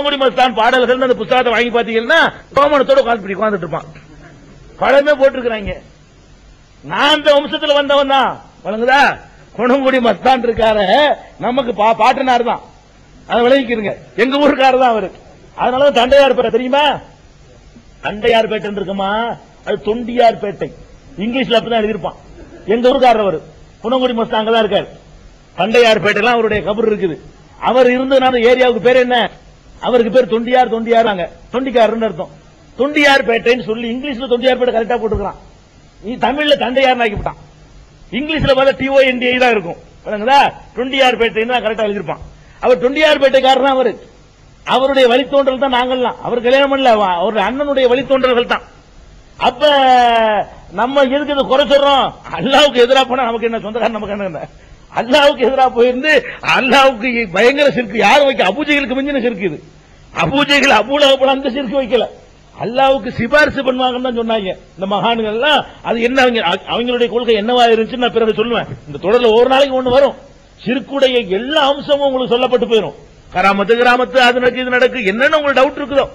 கோமடி மஸ்தான் பாடல்கள் அந்த புத்தகத்தை வாங்கி பாத்தீங்கன்னா கோமணத்தோட உட்கார்ந்து உட்காந்துட்டு இருப்பான். படமே போட்டிருக்கிறாங்க. நான் இந்த வம்சத்துல வந்தவன் தான். வழங்குதா? குணங்குடி மஸ்தான் இருக்கார. நமக்கு பா- பாட்டனார் தான். அதை விளங்கிக்கிறங்க எங்க ஊருக்காரர் தான் அவரு. அதனால தண்டையார் பேட்டை தெரியுமா? தண்டையார் பேட்டை இருக்குமா அது தொண்டியார் பேட்டை இங்கிலீஷ்ல அப்படிதான் எழுதியிருப்பான். எங்க ஊருக்காரர் அவரு. குணங்குடி மஸ்தான் அங்கதான் இருக்காரு. தண்டையார் பேட்டைலாம் அவருடைய கபர் இருக்குது. அவர் இருந்ததுனால ஏரியாவுக்கு பேர் என்ன? அவருக்கு பேர் தொண்டியார் தொண்டியார் தொண்டிக்காரன்னு அர்த்தம். தொண்டியார் பேட்டைன்னு சொல்லி இங்கிலீஷ்ல தொண்டியார் பேட்டை கரெக்டா போட்டுக்கிறான் நீ தமிழ்ல தண்டையார் ஆக்கிவிட்டான் இங்கிலீஷ்ல பார்த்தா டிஓ என்டிஐ தான் இருக்கும். விளங்குதா? தொண்டியார் பேட்டைன்னு தான் கரெக்டா எழுதிருப்பான் அவர் தொண்டியார் பேட்டைக்காரர் தான் அவரு. அவருடைய வழித்தோன்றல் தான் நாங்கள்லாம். அவர் கல்யாணம் பண்ணல. அவருடைய அண்ணனுடைய வழித்தோன்றல்கள் தான். அப்ப நம்ம எதுக்கு குறை சொல்றோம்? அல்லாவுக்கு எதிராக போனா நமக்கு என்ன? சொந்தக்காரன் நமக்கு என்ன? அல்லாவுக்கு எதிராக போயிருந்து அல்லாவுக்கு பயங்கர சிற்கு. யாரும் வைக்க? அபூஜைகளுக்கு மிஞ்சின சிற்கு இது. அபூஜைகள் அபூல போல அந்த சிற்கு வைக்கல. அல்லாவுக்கு சிபாரிசு பண்ணுவாங்கன்னு தான் சொன்னாங்க. இந்த மகான்கள்லாம் அது என்ன அவங்க அவங்களுடைய கொள்கை என்னவா இருந்துச்சு நான் பிறகு சொல்லுவேன். இந்த தொடர்ல ஒரு நாளைக்கு ஒண்ணு வரும். சிறுக்குடைய எல்லா அம்சமும் உங்களுக்கு சொல்லப்பட்டு போயிடும் கராமத்து கிராமத்து அது நடக்கு இது நடக்கு என்னென்ன உங்களுக்கு டவுட் இருக்குதோ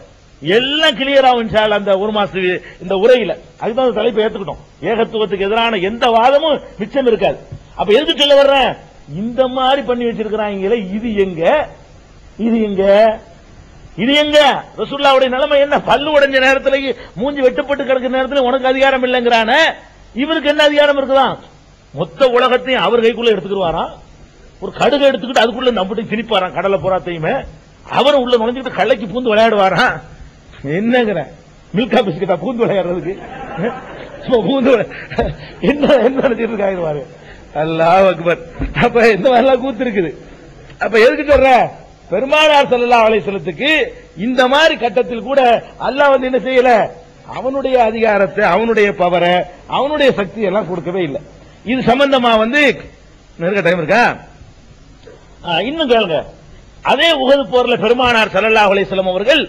எல்லாம் கிளியர் ஆகும் சார் அந்த ஒரு மாசத்து இந்த உரையில. அதுதான் அந்த தலைப்பை ஏத்துக்கிட்டோம். ஏகத்துவத்துக்கு எதிரான எந்த வாதமும் மிச்சம் இருக்காது. அப்ப எதுக்கு சொல்ல வர்றேன்? இந்த மாதிரி பண்ணி வச்சிருக்கிறாங்களே இது எங்க? இது எங்க? இது எங்க? ரசுல்லாவுடைய நிலைமை என்ன? பல்லு உடைஞ்ச நேரத்தில் மூஞ்சி வெட்டப்பட்டு கிடக்கிற நேரத்தில் உனக்கு அதிகாரம் இல்லைங்கிறான? இவருக்கு என்ன அதிகாரம் இருக்குதான் மொத்த உலகத்தையும் அவர் கைக்குள்ள எடுத்துக்கிடுவாராம் ஒரு கடுகு எடுத்துக்கிட்டு அதுக்குள்ள நம்பிட்டு திணிப்பாராம் கடலை புறாத்தையுமே அவரும் உள்ள நுழைஞ்சுக்கிட்டு கள்ளைக்கு பூந்து விளையாடுவாராம் என்னங்கிற? மில்கா பிஸ்கட்டா பூந்து விளையாடுறதுக்கு? சும்மா பூந்து என்ன என்ன நினைச்சிட்டு இருக்காங்க அல்லா அல்லாஹ் அக்பர். அப்ப இந்த மாதிரிலாம் கூத்து இருக்குது அப்ப எதுக்கு சொல்ற? பெருமானார் ஸல்லல்லாஹு அலைஹி இந்த மாதிரி கட்டத்தில் கூட அல்லாஹ் வந்து என்ன செய்யல? அவனுடைய அதிகாரத்தை அவனுடைய பவரை அவனுடைய சக்தி எல்லாம் கொடுக்கவே இல்லை. இது சம்பந்தமா வந்து நெருக்க டைம் இருக்கா? இன்னும் கேளுங்க. அதே உகது போர்ல பெருமானார் ஸல்லல்லாஹு அலைஹி அவர்கள்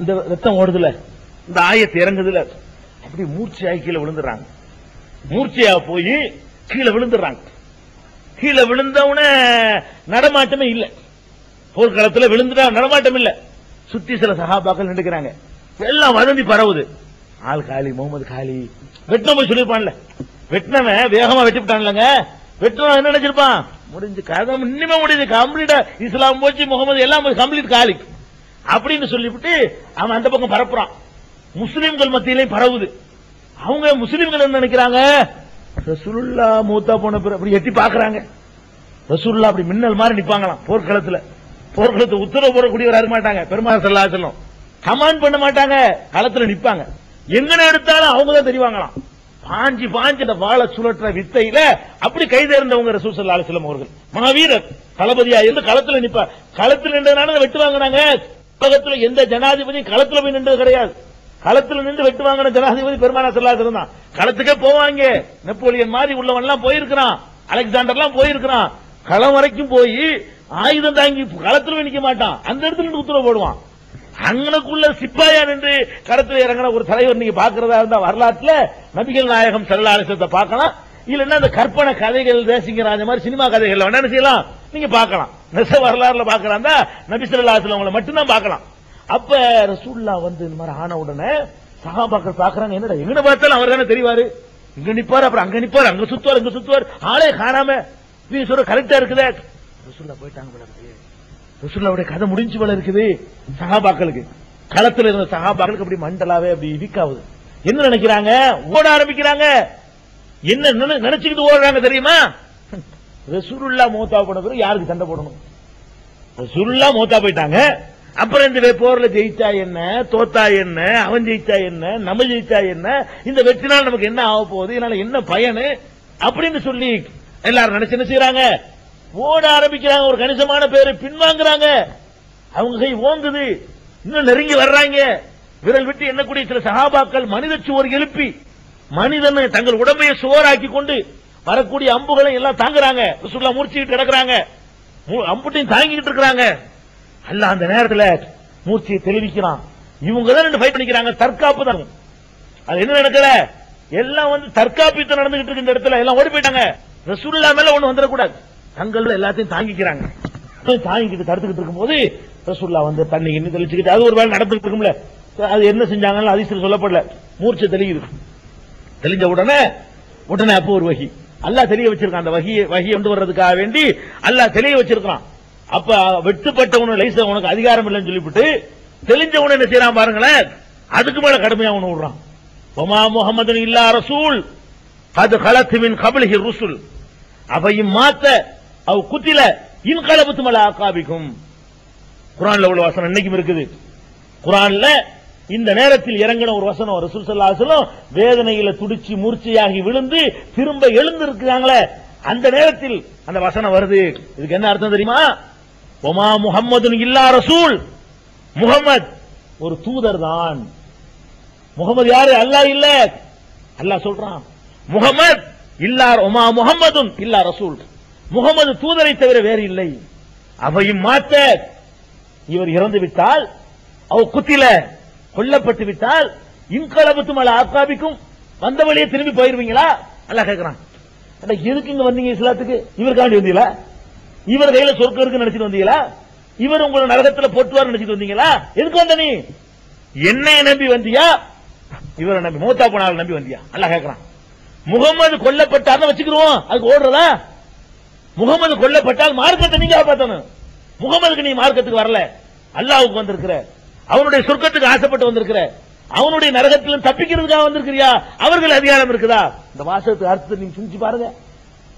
இந்த ரத்தம் ஓடுதுல. இந்த ஆயத்தை இறங்குதுல. அப்படி மூச்சு கீழே விழுந்துறாங்க மூர்ச்சையா போய் கீழே விழுந்துடுறாங்க. கீழே விழுந்தவன நடமாட்டமே இல்ல. போர்க்களத்தில் விழுந்துட்டா நடமாட்டம் இல்ல. சுத்தி சில சகாபாக்கள் நின்றுக்கிறாங்க. எல்லாம் வதந்தி பரவுது. ஆள் காலி முகமது காலி. வெட்டின போய் சொல்லிருப்பான்ல வெட்டினவன் வேகமா வெட்டிவிட்டான்லங்க. வெட்டினவன் என்ன நினைச்சிருப்பான்? முடிஞ்சு கதை இனிமே முடியுது. கம்ப்ளீட்டா இஸ்லாம் போச்சு முகமது எல்லாம் கம்ப்ளீட் காலி. அப்படின்னு சொல்லிவிட்டு அவன் அந்த பக்கம் பரப்புறான். முஸ்லீம்கள் மத்தியிலையும் பரவுது. அவங்க முஸ்லிம்கள் என்ன நினைக்கிறாங்க? ரசூலுல்லா மூத்தா போன பிறகு அப்படி எட்டி பாக்குறாங்க ரசூல்லா அப்படி மின்னல் மாதிரி நிப்பாங்களாம் போர்க்களத்துல. போர்க்களத்து உத்தரவு போடக்கூடியவர் இருக்க மாட்டாங்க. பெருமாள் சல்லா கமாண்ட் பண்ண மாட்டாங்க களத்துல நிப்பாங்க. எங்கன எடுத்தாலும் அவங்க தான் தெரிவாங்களாம். பாஞ்சி பாஞ்சி அந்த வாழை சுழற்ற வித்தையில அப்படி கைதேர்ந்தவங்க ரசூல் சல்லா அலிஸ்லாம் அவர்கள். மகாவீரர் தளபதியா இருந்து களத்துல நிப்பா களத்துல நின்றதுனால வெட்டு வாங்கினாங்க உலகத்துல எந்த ஜனாதிபதியும் களத்துல போய் நின்றது கிடையாது. களத்தில் நின்று வெட்டு வாங்கின ஜனாதிபதி பெருமானா செல்லாத இருந்தான் களத்துக்கே போவாங்க. நெப்போலியன் மாதிரி உள்ளவன் எல்லாம் போயிருக்கிறான். அலெக்சாண்டர்லாம் போயிருக்கிறான். களம் வரைக்கும் போய் ஆயுதம் தாங்கி களத்தில் நிற்க நிக்க மாட்டான். அந்த இடத்துல நின்று உத்தரவு போடுவான். அங்கனுக்குள்ள சிப்பாயா நின்று களத்தில் இறங்கின ஒரு தலைவர் நீங்க பாக்குறதா இருந்தா வரலாற்றுல நபிகள் நாயகம் செல்லாலசத்தை பார்க்கலாம். இல்லைன்னா அந்த கற்பனை கதைகள் தேசிங்கராஜ மாதிரி சினிமா கதைகள் என்ன செய்யலாம்? நீங்க பார்க்கலாம். நெச வரலாறுல பாக்குறாந்தா நபி ஸல்லல்லாஹு அவங்களை மட்டும்தான் பார்க்கலாம். அப்ப ரசூல்லா வந்து இந்த மாதிரி ஆன உடனே சகாபாக்கள் பாக்குறாங்க என்னடா எங்க பார்த்தாலும் அவர் தானே தெரிவாரு? இங்க நிப்பாரு அப்புறம் அங்க நிப்பாரு அங்க சுத்துவார் இங்க சுத்துவார். ஆளே காணாம. நீ சொல்ற கரெக்டா இருக்குதே. ரசூல்லா போயிட்டாங்க போல இருக்கு. ரசூல்லாவுடைய கதை முடிஞ்சு போல இருக்குது சகாபாக்களுக்கு களத்துல இருந்த சகாபாக்களுக்கு அப்படி மண்டலாவே அப்படி இடிக்காவுது. என்ன நினைக்கிறாங்க? ஓட ஆரம்பிக்கிறாங்க. என்ன நினைச்சுக்கிட்டு ஓடுறாங்க தெரியுமா? ரசூல்லா மூத்தா போன பிறகு யாருக்கு சண்டை போடணும்? ரசூல்லா மூத்தா போயிட்டாங்க. அப்புறம் இந்த போர்ல ஜெயிச்சா என்ன? தோத்தா என்ன? அவன் ஜெயிச்சா என்ன? நம்ம ஜெயிச்சா என்ன? இந்த வெற்றினால் நமக்கு என்ன ஆக போகுது? இதனால என்ன பயனு? அப்படின்னு சொல்லி எல்லாரும் நினைச்சு என்ன செய்யறாங்க ஓட ஆரம்பிக்கிறாங்க. ஒரு கணிசமான பேரு பின்வாங்குறாங்க. அவங்க கை ஓங்குது. இன்னும் நெருங்கி வர்றாங்க. விரல் விட்டு எண்ணக்கூடிய சில சகாபாக்கள் மனித சுவர் எழுப்பி மனிதன் தங்கள் உடம்பையை சுவராக்கி கொண்டு வரக்கூடிய அம்புகளை எல்லாம் தாங்குறாங்க. சுற்றுலா மூர்ச்சிக்கிட்டு கிடக்குறாங்க. மூ- அம்புட்டையும் தாங்கிக்கிட்டு இருக்கிறாங்க. அல்ல அந்த நேரத்தில் மூர்ச்சியை தெளிவிக்கிறான் இவங்க தான் ரெண்டு ஃபைட் பண்ணிக்கிறாங்க. தற்காப்பு தான். அது என்ன நடக்கல? எல்லாம் வந்து தற்காப்பு நடந்துகிட்டு இருக்கு இந்த இடத்துல எல்லாம் ஓடி போயிட்டாங்க. ரசூல்லா மேல ஒண்ணு வந்துடக்கூடாது. தங்கள் எல்லாத்தையும் தாங்கிக்கிறாங்க. தாங்கிக்கிட்டு தடுத்துக்கிட்டு இருக்கும்போது ரசூல்லா வந்து தண்ணி கிண்ணி தெளிச்சுக்கிட்டு அது ஒரு வேலை நடந்துகிட்டு இருக்கும்ல. அது என்ன செஞ்சாங்கன்னு அதிசயம் சொல்லப்படல. மூர்ச்சை தெளியுது. தெளிஞ்ச உடனே உடனே அப்போ ஒரு வகி. அல்லா தெளிய வச்சிருக்கான். அந்த வகியை வகி கொண்டு வர்றதுக்காக வேண்டி அல்லா தெளிய வச்சிருக்கான் அப்ப வெட்டுப்பட்டவனு லைச உனக்கு அதிகாரம் இல்லைன்னு சொல்லிவிட்டு தெளிஞ்சவனு என்ன செய்யறான் பாருங்களேன் அதுக்கு மேல கடுமையா அவனு விடுறான். ஒமா முகமது இல்லா ரசூல் அது கலத்துவின் கபலிகி ருசுல். அவையும் மாத்த அவ குத்தில இன் கலபுத்து மல ஆக்காபிக்கும் குரான்ல உள்ள வசனம் இன்னைக்கும் இருக்குது. குரான்ல இந்த நேரத்தில் இறங்கின ஒரு வசனம் ரசூல் சல்லாசலம் வேதனையில துடிச்சு மூர்ச்சையாகி விழுந்து திரும்ப எழுந்து இருக்கிறாங்களே அந்த நேரத்தில் அந்த வசனம் வருது. இதுக்கு என்ன அர்த்தம் தெரியுமா? ஒமா முகம்மது இல்லா ரசூல். முகமது ஒரு தூதர் தான் முகமது யாரு? அல்லாஹ் இல்ல. அல்லாஹ் சொல்றான். முகமது இல்லா ஒமா முகம்மதுன் இல்லா ரசூல். முகமது தூதரை தவிர வேறு இல்லை. அவையும் மாற்ற இவர் இறந்து விட்டால் அவ குத்தில கொல்லப்பட்டு விட்டால் இன்கலபத்து அல்ல ஆக்காபிக்கும் வந்த வழியே திரும்பி போயிருவீங்களா? அல்ல கேட்கிறான் எதுக்கு இங்க வந்தீங்க இஸ்லாத்துக்கு? இவருக்காண்டி வந்தீங்களா? இவர் கையில சொர்க்கம் இருக்கு நினைச்சிட்டு வந்தீங்களா? இவர் உங்களை நரகத்துல போட்டுவார் நினைச்சிட்டு வந்தீங்களா? எதுக்கு வந்த நீ? என்ன நம்பி வந்தியா? இவரை நம்பி மூத்தா போனால நம்பி வந்தியா? அல்ல கேட்கறான் முகமது கொல்லப்பட்டார் வச்சுக்கிறோம் அதுக்கு ஓடுறதா? முகமது கொல்லப்பட்டால் மார்க்கத்தை நீங்க காப்பாத்தணும். முகமதுக்கு நீ மார்க்கத்துக்கு வரல. அல்லாவுக்கு வந்திருக்கிற. அவனுடைய சொர்க்கத்துக்கு ஆசைப்பட்டு வந்திருக்கிற. அவனுடைய நரகத்திலும் தப்பிக்கிறதுக்காக வந்திருக்கிறியா? அவர்கள் அதிகாரம் இருக்குதா? இந்த வாசகத்துக்கு அர்த்தத்தை நீங்க சிந்திச்சு பாருங்க.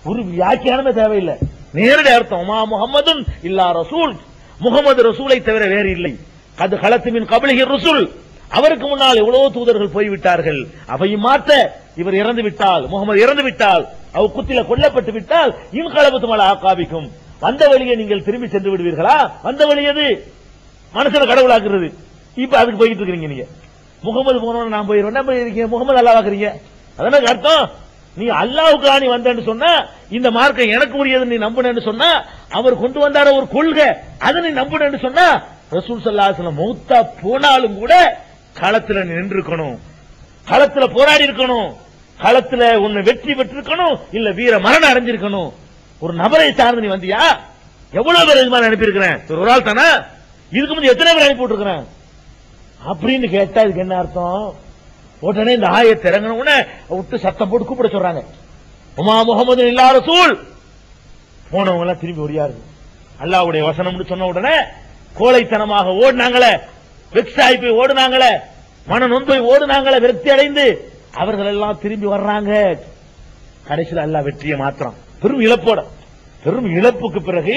ஒரு வியாக்கியானமே தேவையில்லை. நேரடி அர்த்தம். மா முகமதுன் இல்லா ரசூல். முகமது ரசூலை தவிர வேறு இல்லை. அது களத்துமின் கபலிகி ரசூல். அவருக்கு முன்னால் எவ்வளவு தூதர்கள் போய்விட்டார்கள். அவையும் மாற்ற இவர் இறந்து விட்டால் முகமது இறந்து விட்டால் அவ குத்தில கொல்லப்பட்டு விட்டால் இன் களபத்து மலை ஆக்காபிக்கும் வந்த வழியை நீங்கள் திரும்பி சென்று விடுவீர்களா? வந்த வழி எது? மனுஷனை கடவுளாக்குறது. இப்ப அதுக்கு போயிட்டு இருக்கீங்க நீங்க. முகமது போனோம் நான் போயிருவேன் என்ன இருக்கீங்க முகமது அல்லாவாக்குறீங்க அதான அர்த்தம்? நீ அல்லாவுக்கு நீ வந்தேன்னு சொன்னா இந்த மார்க்கம் எனக்கு உரியது நீ நம்புனேன்னு சொன்னா அவர் கொண்டு வந்தார ஒரு கொள்கை அதை நீ நம்புனேன்னு சொன்னா ரசூல் சல்லாஹ் மௌத்தா போனாலும் கூட களத்துல நின்று நின்றுக்கணும் களத்துல போராடி இருக்கணும். களத்துல உன்னை வெற்றி பெற்றிருக்கணும் இல்ல வீர மரணம் அடைஞ்சிருக்கணும். ஒரு நபரை சார்ந்து நீ வந்தியா? எவ்வளவு பேர் இது மாதிரி அனுப்பியிருக்கிறேன்? ஒரு ஆள் தானே? இதுக்கு முந்தைய எத்தனை பேர் அனுப்பி விட்டுருக்கிறேன்? அப்படின்னு கேட்டா இதுக்கு என்ன அர்த்தம்? உடனே இந்த ஆயத்தை திறங்கின உடனே விட்டு சத்தம் போட்டு கூப்பிட சொல்றாங்க. உமா முகமது இல்லாத சூழ் போனவங்க எல்லாம் திரும்பி ஒடியாரு அல்லாவுடைய வசனம்னு சொன்ன உடனே கோழைத்தனமாக ஓடினாங்களே வெக்ஸ் போய் ஓடுனாங்களே மன நொந்து போய் ஓடுனாங்களே விரக்தி அடைந்து அவர்கள் எல்லாம் திரும்பி வர்றாங்க. கடைசியில் அல்லாஹ் வெற்றியை மாத்திரம் பெரும் இழப்போட. பெரும் இழப்புக்கு பிறகு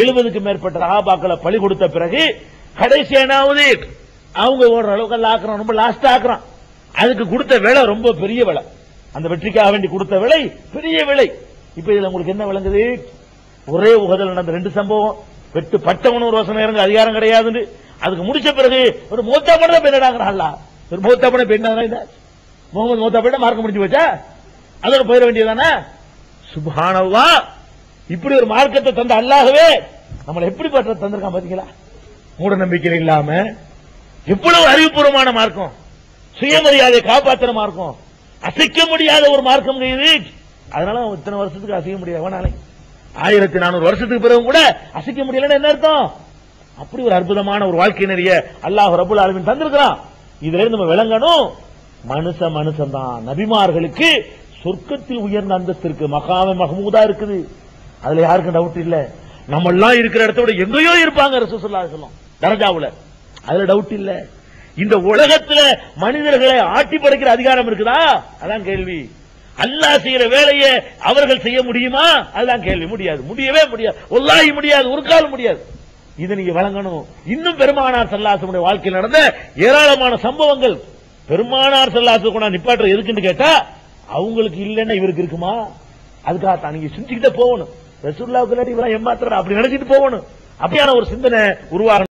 எழுபதுக்கு மேற்பட்ட ராபாக்களை பழி கொடுத்த பிறகு கடைசி என்னாவது அவங்க ஓடுற அளவுக்கு எல்லாம் ஆக்குறோம் ரொம்ப லாஸ்ட் ஆக்குறோம் அதுக்கு கொடுத்த விலை ரொம்ப பெரிய விலை. அந்த வெற்றிக்காக வேண்டி கொடுத்த விலை பெரிய விலை. இப்ப இதுல உங்களுக்கு என்ன விளங்குது? ஒரே உகதல் நடந்த ரெண்டு சம்பவம். வெட்டு பட்டவனு ஒரு வசனம் இறங்க அதிகாரம் கிடையாதுன்னு. அதுக்கு முடிச்ச பிறகு ஒரு மூத்தா பண்ண பெண்ணாங்கிறான்ல ஒரு மூத்தா பண்ண பெண்ணா முகமது மூத்தா பண்ண மார்க்க முடிஞ்சு போச்சா? அதோட போயிட வேண்டியதானே சுபானவா இப்படி ஒரு மார்க்கத்தை தந்த அல்லாகவே நம்மளை எப்படி பற்ற தந்திருக்கான் பாத்தீங்களா? மூட நம்பிக்கை இல்லாம எவ்வளவு அறிவுபூர்வமான மார்க்கம். சுயமரியாதை காப்பாத்திரமா மார்க்கம் அசைக்க முடியாத ஒரு மார்க்கம் இது. அதனால அவன் இத்தனை வருஷத்துக்கு அசைக்க முடியாது ஆயிரத்தி நானூறு வருஷத்துக்கு பிறகு கூட அசைக்க முடியலன்னு என்ன அர்த்தம்? அப்படி ஒரு அற்புதமான ஒரு வாழ்க்கை நிறைய அல்லாஹ் ரபுல் ஆலமின் தந்திருக்கிறான். இதுல இருந்து நம்ம விளங்கணும். மனுஷ மனுஷன் தான் நபிமார்களுக்கு சொர்க்கத்தில் உயர்ந்த அந்தஸ்திற்கு மகாம மஹமூதா இருக்குது. அதுல யாருக்கும் டவுட் இல்ல. நம்ம எல்லாம் இருக்கிற இடத்தோட எங்கேயோ இருப்பாங்க ரசூசல்லா சொல்லும் தரஜாவுல. அதுல டவுட் இல்லை. இந்த உலகத்துல மனிதர்களை ஆட்டி படைக்கிற அதிகாரம் இருக்குதா? அதான் கேள்வி. அல்லாஹ் செய்யற வேலையை அவர்கள் செய்ய முடியுமா? அதுதான் கேள்வி. முடியாது. முடியவே முடியாது. ஒல்லாகி முடியாது. ஒரு காலம் முடியாது. இதை நீங்க வழங்கணும். இன்னும் பெருமானார் சல்லாசனுடைய வாழ்க்கையில் நடந்த ஏராளமான சம்பவங்கள். பெருமானார் சல்லாசு கூட நிப்பாட்டுற எதுக்குன்னு கேட்டா அவங்களுக்கு இல்லைன்னா இவருக்கு இருக்குமா? அதுக்காக தான் நீங்க சிந்திக்கிட்டே போகணும். ரசூல்லாவுக்கு இல்லாட்டி இவரெல்லாம் ஏமாத்துறாரு? அப்படி நினைச்சிட்டு போகணும். அப்படியான ஒரு சிந்தனை உருவாகணும்.